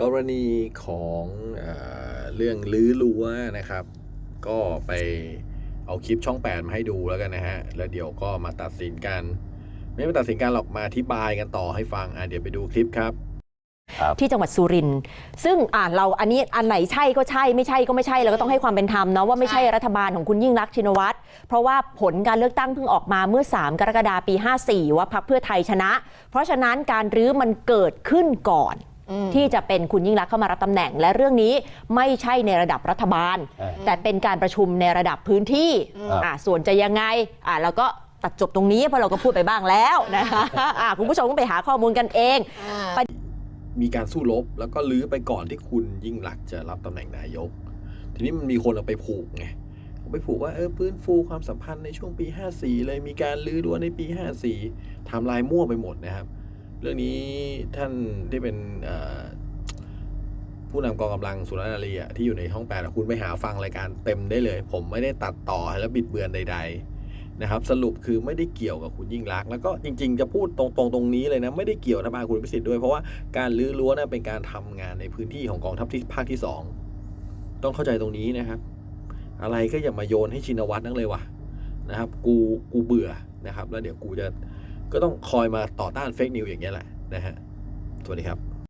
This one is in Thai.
กรณีของเออเรื่องลื้อรั้วนะครับ ก็ไปเอาคลิปช่อง 8 มาให้ดูแล้วกันนะฮะ แล้วเดี๋ยวก็มาตัดสินกัน ไม่มาตัดสินกันหรอกมาอธิบายกันต่อให้ฟังอะเดี๋ยวไปดูคลิปครับ ที่จังหวัดสุรินทร์ซึ่งอ่าเราอันนี้อันไหนใช่ก็ใช่ไม่ใช่ก็ไม่ใช่เราก็ต้องให้ความเป็นธรรมเนาะว่าไม่ใช่รัฐบาลของคุณยิ่งรักษณ์ชินวัตรเพราะว่าผลการเลือกตั้งเพิ่งออกมาเมื่อ 3 กรกฎาคมปี 54 ว่าพรรคเพื่อไทยชนะ เพราะฉะนั้นการรื้อมันเกิดขึ้นก่อน ที่จะเป็นคุณยิ่งรักษณ์เข้ามารับตำแหน่ง และเรื่องนี้ไม่ใช่ในระดับรัฐบาลอ่าแต่เป็นการประชุมในระดับพื้นที่ครับอ่าส่วนจะยังไงอ่าเราก็ตัดจบตรงนี้เพราะเราก็พูดไปบ้างแล้วนะคะอ่าคุณผู้ชมต้องไปหาข้อมูลกันเองมีการสู้รบแล้วก็ลื้อไปก่อนที่คุณยิ่งรักษณ์จะรับตำแหน่งนายก ทีนี้มันมีคนเอาไปผูกไงเอาไปผูกว่าเออฟื้นฟูความสัมพันธ์ในช่วงปี 54 เลยมีการลื้อรั้วในปี 54ไทำลายมั่วไปหมดนะครับ เรื่องนี้ท่านที่เป็นผู้นำกองกำลังสุรนารีอะที่อยู่ในห้องแปดคุณไปหาฟังรายการเต็มได้เลย ผมไม่ได้ตัดต่อและบิดเบือนใด ๆ นะครับ สรุปคือไม่ได้เกี่ยวกับคุณยิ่งรัก แล้วก็จริง ๆ จะพูดตรงๆตรงนี้เลยนะ ไม่ได้เกี่ยวรัฐบาลคุณพิสิทธิ์ด้วยเพราะว่าการลื้อรั้วนะเป็นการทำงานในพื้นที่ของกองทัพที่ภาคที่สองต้องเข้าใจตรงนี้นะครับ อะไรก็อย่ามาโยนให้ชินวัตรนั่งเลยวะนะครับ กูกูเบื่อนะครับ แล้วเดี๋ยวกูจะ ก็ต้องคอยมาต่อต้านเฟกนิวอย่างเงี้ยแหละนะฮะสวัสดีครับ